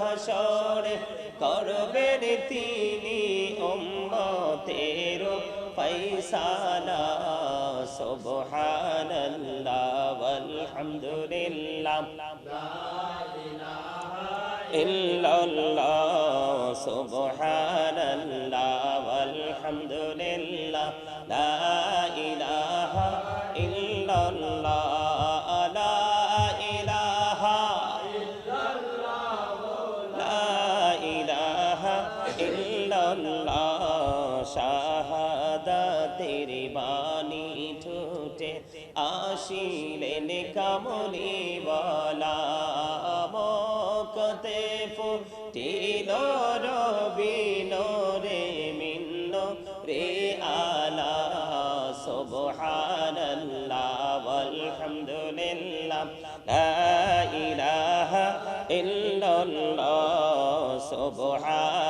ঝাসরে করবেন তিনি উম্মতের ফৈসালা সুবহানাল্লাহ illallah subhanallah আসিলেন কামলি বলা মকতে ফুটিল রবিন রে মিন্ন রে আলা সুবহানাল্লাহ walhamdulillah লা ইলাহা ইল্লাল্লাহ সুবহানাল্লাহ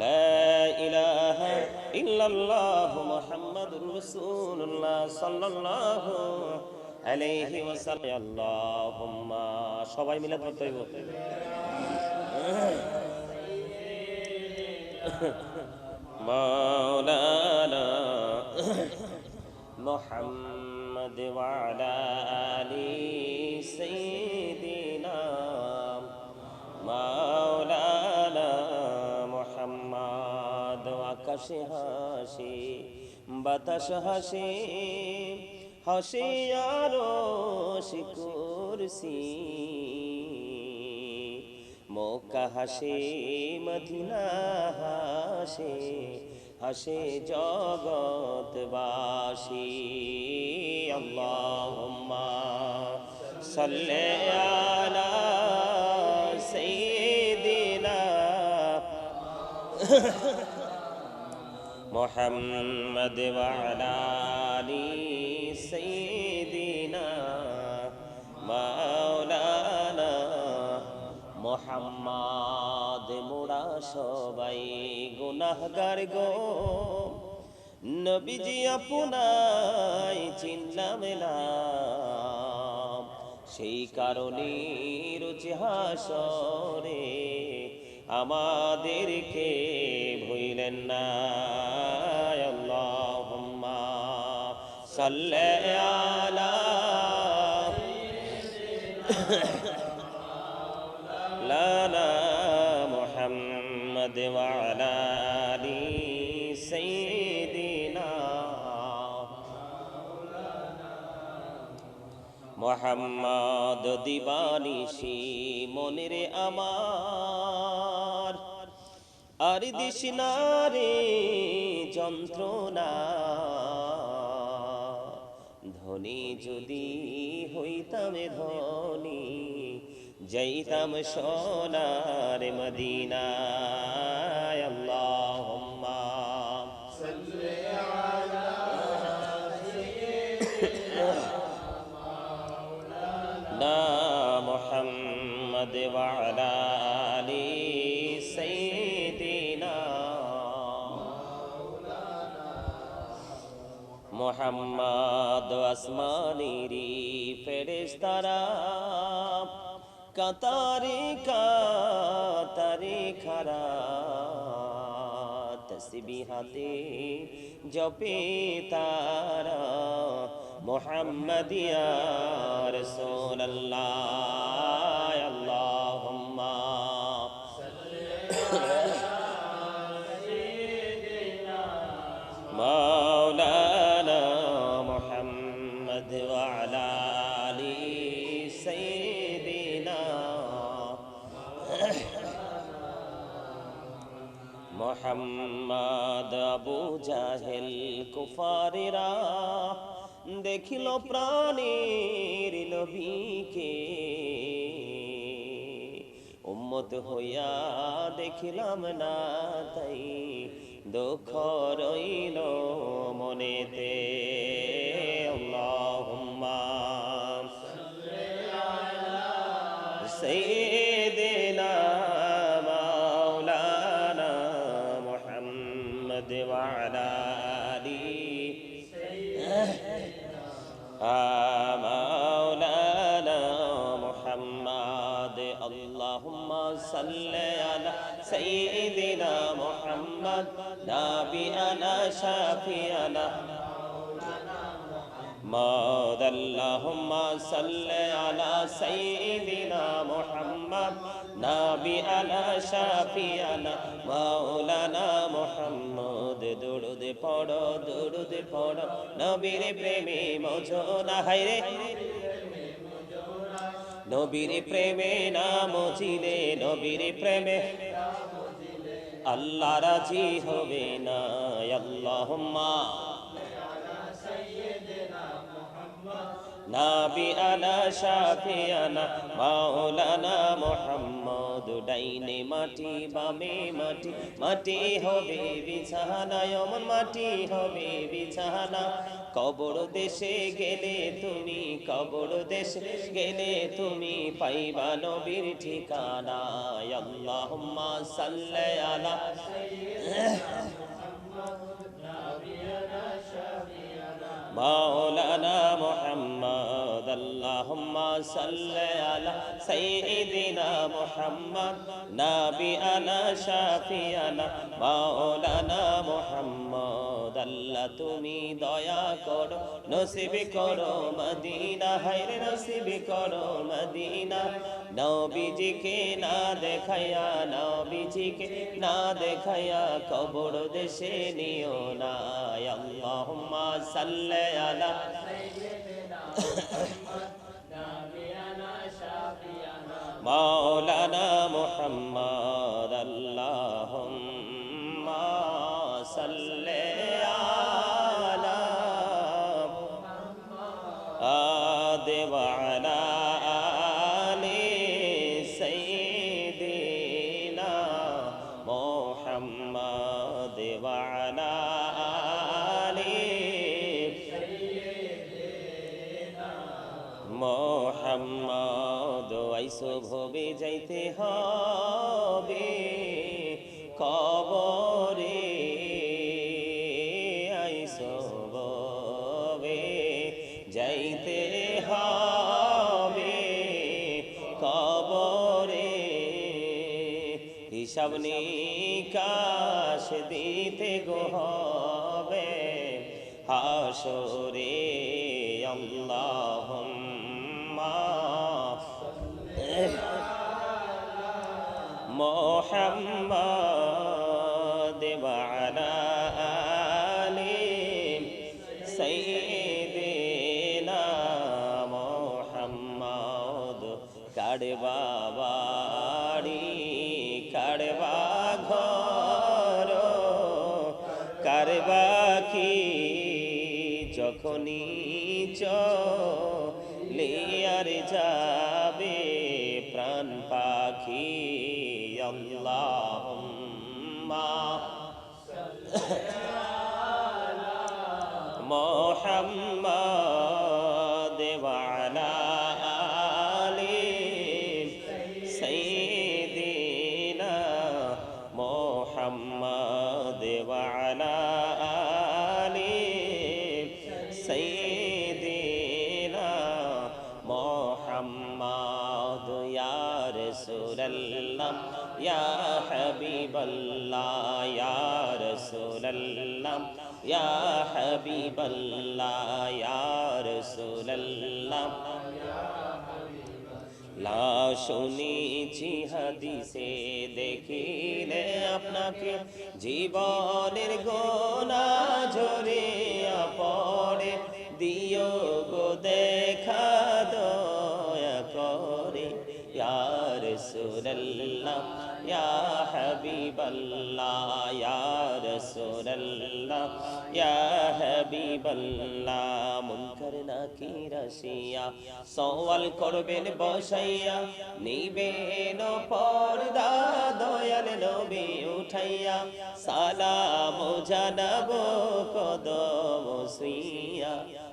لا إله إلا الله محمد رسول الله صلى الله عليه وسلم اللهم সবাই মিলে ধরতে হইব مولانا محمد وعلى آل سيدنا مولانا আকাশে হাসি, বাতাস হাসি হাসি আরও শিকুরসি মক্কা হাসে, মদিনা হাসে হাসে জগৎবাসী। আল্লাহুম্মা সাল্লি আলা সাইয়্যিদিনা। محمد وعلى آل سيدنا مولانا মোহাম্মদ মোরা সবাই গুনাহগার গো নবীজি আপনাই চিনলাম না সেই কারণে রুচি হাসরে আমাদেরকে ভুইলেন না। আল্লাহুম্মা মোহাম্মদ দিবানিশি মনের আমার। আর দিশনারে যন্ত্রণা ধনী যদি হইতাম ধনী যাইতাম সোনার মদিনায় মোহাম্মদ আসমানিরি ফেরেশতারা। কাতারে কাতারে খারা তসবিহাতে জপে তারা। মোহাম্মদিয়া রসুল্লাহ আবু জাহেল কুফারেরা। দেখিল প্রাণের নবীকে উম্মত হইয়া দেখিলাম না তাই দুঃখ রইল মনেতে। আল্লাহুম্মা সাল্লি আলা نبينا شافينا ماذا اللهم صل على سيدنا محمد نبينا شافينا مولانا محمد দুরুদ পড়ো দুরুদ পড়ো নবীর প্রেমে মোজনা হায়রে নবীর প্রেমে না মজিলে নবীর প্রেমে আল্লাহ রাজি হবে না আল্লাহুম্মা। সাথে শাফিয়ানা মাওলানা মুহাম্মদ। দুডাইনে মাটি, বামে মাটি মাটি হবে বিছানা অমন মাটি হবে বিছানা। কবর দেশে গেলে তুমি, কবর দেশে গেলে তুমি পাইবা নবীর ঠিকানা। আল্লাহুম্মা সাল্লি আলা মাওলানা মুহাম্মদ। আল্লাহুম্মা সাল্লি আলা সাইদিনা মোহাম্মদ নাবি আনা শাফিয়ানা মাওলানা মোহাম্মদ আল্লাহ তুমি দয়া করো, নসিব করো মদিনা হাইরে নসিব করো মদিনা। নবীজিকে না দেখায়া নবীজিকে না দেখায়া কবর দেশে নিও না আল্লাহুম্মা সাল্লি আলা সাইয়্যিদিনা মুহাম্মদ আল্লাহুম্মা সবনি কাশ দিতে গো হবে হাসরে মোহাম্মা ইয়া হাবিবাল্লাহ ইয়া রাসূলুল্লাহ ইয়া হাবিবাল্লাহ ইয়া রাসূলুল্লাহ লা শুনেছি হাদিসে দেখিলে আপনাকে জীবনের গোনা ঝরিয়া পড়ে। দিও গো দেখা দয়া করে। ইয়া রাসূলুল্লাহ ইয়া হাবিবাল্লাহ ইয়া রাসূলুল্লাহ ইয়া হাবিবাল্লাহ মুনকার নাকির আসিয়া সওয়াল করবেন বসাইয়া নিবেন পর্দা দয়াল নবী উঠাইয়া সালাম জানাব কদম সুইয়া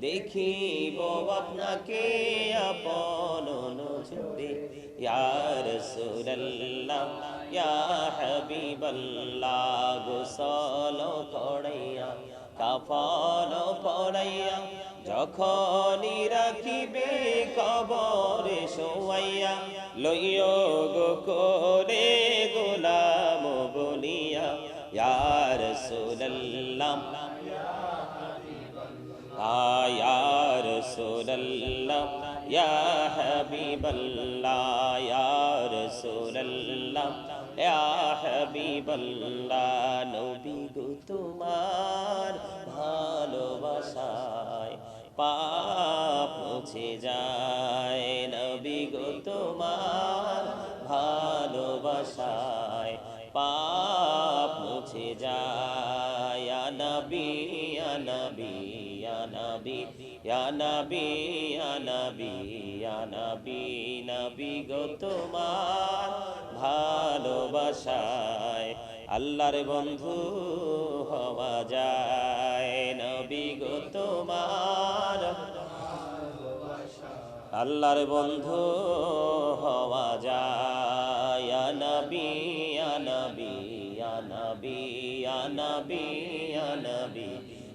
দেখিব আপনাকে আপন নজরে ইয়া রাসূলুল্লাহ, ইয়া হাবিবাল্লাহ, গোসল কড়াইয়া কাফন পড়াইয়া যখনই রাখিবে কবরে শোয়াইয়া লইয় গো করে গোলাম বলিয়া আয়ার সুল্লাম ইয়া হাবিবাল্লাহ ইয়ার সুল্লাম ইয়া হাবিবাল্লাহ, নবী গো তোমার ভালোবাসায় পাপ মুছে যায় নবী নবি নবী নবি গো তোমার ভালোবাসায়। আল্লাহর বন্ধু হওয়া যায়, নবী গো তোমার আল্লাহর বন্ধু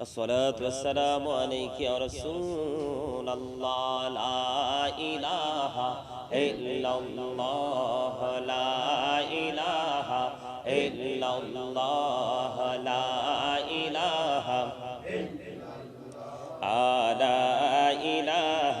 الصلاة والسلام عليك يا رسول الله لا إله إلا الله لا إله إلا الله لا إله لا إله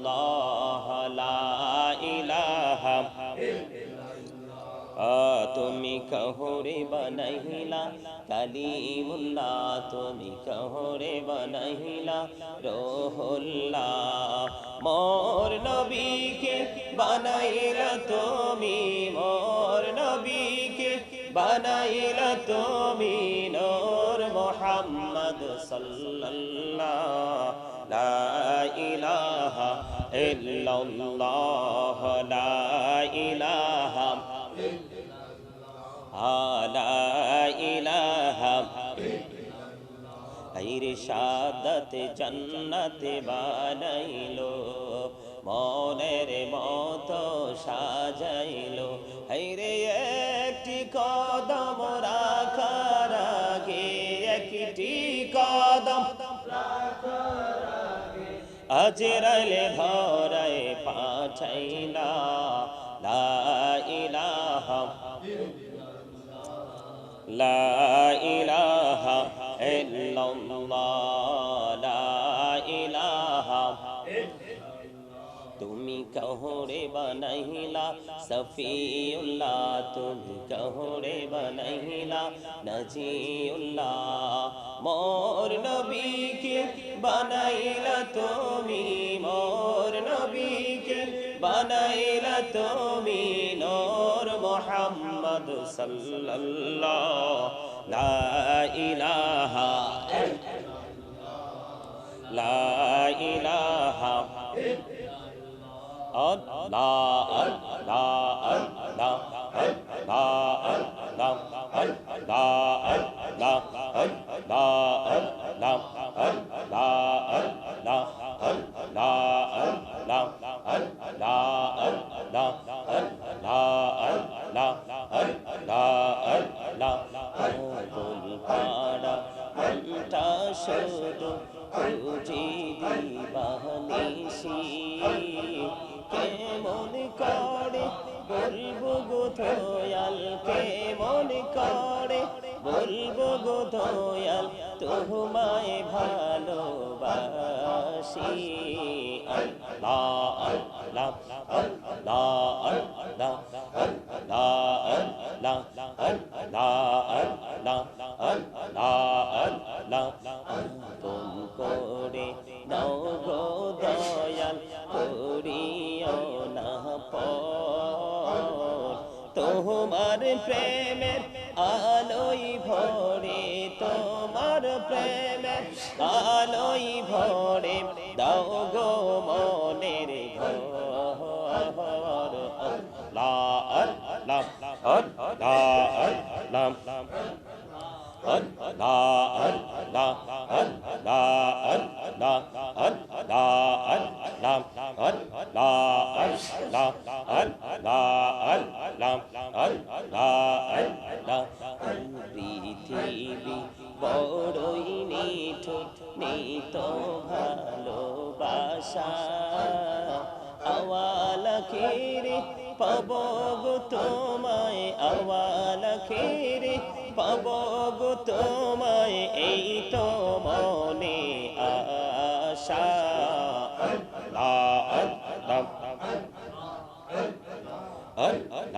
ইলাহা তুমি কহরে বানাইলা, কালিমুল্লাহ, তুমি কহরে বানাইলা, রোহুল্লাহ, মোর নবীকে বানাইলা তুমি, মোর নবীকে বানাইলা তুমি, নূর মোহাম্মদ সাল্লাল্লাহ, লা ইলাহা ইল্লাল্লাহ, লা ইলাহা লা ইলাহা আইরে সাদত জন্নতে বানাইলো, মনের মতো সাজাইলো। হাইরে একটি কদম রাখার আগে, একটি কদম আজরাইলে ধরায় পাঠাইলা, লা ইলাহা لا الہ الا اللہ لا الہ تمی صفی اللہ تم کہو رے نجی اللہ مور نبی کے بنہلا تمی، مور نبی বানাইলা তুমি নূর মোহাম্মদ সাল্লাল্লাহ। লা ইলাহা লা ইলাহা Allah, Allah, Allah, Allah, Allah, Allah, Allah, শুধু খুঁজি দিবানিসি কেমন করে বলব গো দয়াল কেমন করে বলব গো দয়াল তোমায় ভালোবাসি আল্লাহ আল্লাহ আল্লাহ আল্লাহ আল্লাহ আল্লাহ আল্লাহ আল্লাহ আল্লাহ আপন করে নাও গো দয়াল করিও না পর তোমার প্রেমের আলোই ভরে তোমার প্রেমের আলোই ভরে দাও গো মনের ঘর। লা লা লা লা পৃথিবী বড়ই নিঠু নিত ভালোবাসা আওয়ালা খেরে পাব গো তোমায় আওয়ালা খেরে পাব তোমায় এই তো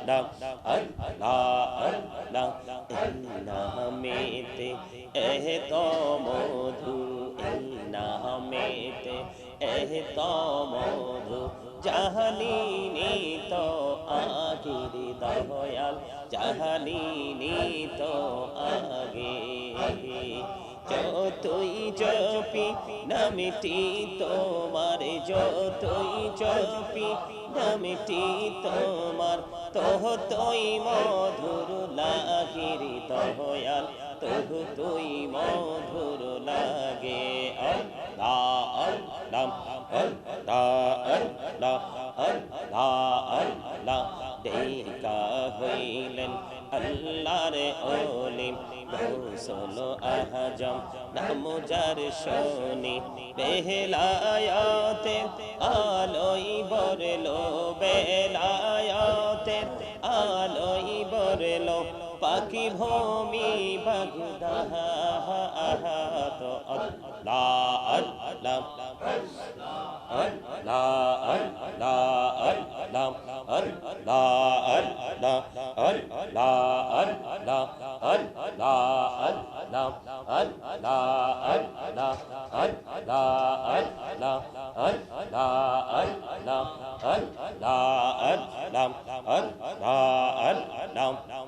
আল্লাহ আল্লাহ নামেতে এহ তো মধু এই নামেতে এহ তো মধু জাহালিনি তো আগির দয়াল জাহালিনি তো আগে যতই জপি নামটি তোমার যতই জপি নামটি তোমার তহ তৈ মধুর লাগিরি তহয়াল তহ তুই মধুর লাগে আল্লাহ দেখা হইলেন আল্লাহর ওলিম গৌসল আহজম নাম যার শনি বেহলায়াতে আলোই বরলো বেলায়াতে আলোই বরলো পাখি ভূমি বাগদাহ আহাত আল্লাহ আল্লাহ سبحان الله والحمد لله لا إله إلا الله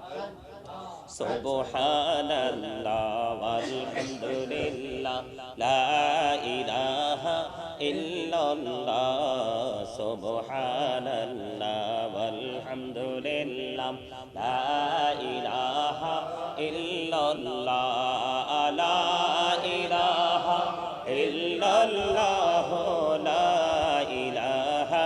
سبحان الله والحمد لله لا إله ইল্লাল্লাহ, সুবহানাল্লাহ আলহামদুলিল্লাহ লা ইলাহা ইল্লাল্লাহ, লা ইলাহা ইল্লাল্লাহ, লা ইলাহা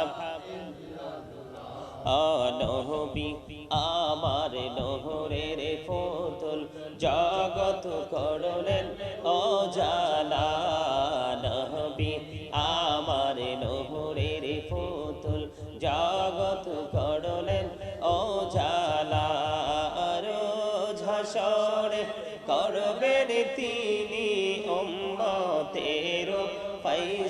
নবী আমার নহরের ফতুল জগত করলেন অজালা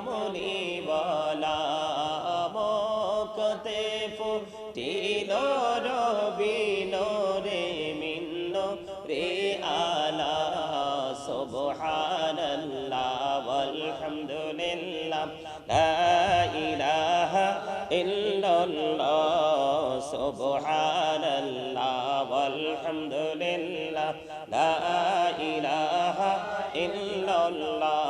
আসিলেন কামলি বলা মকতে ফুটিল রবিন রে মিন্ন রে আলা সুবহানাল্লাহ walhamdulillah লা ইলাহা ইল্লাল্লাহ সুবহানাল্লাহ walhamdulillah লা ইলাহা ইল্লাল্লাহ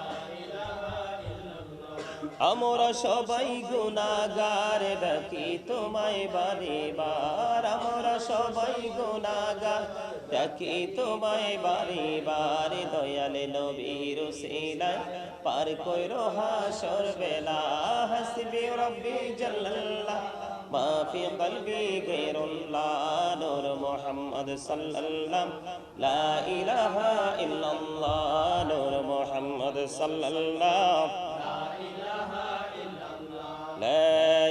আমরা সবাই গুনাগার ডাকি তোমায় বারে বার আমরা সবাই গুনাগার ডাকি তোমায় বারে বার দয়ালে নবীর সিলাই পার কইরো হাসর বেলা হাসবি রব্বি জাল্লাল্লাহ ما في قلبي غير الله نور محمد صلى الله لا إله إلا الله نور محمد صلى الله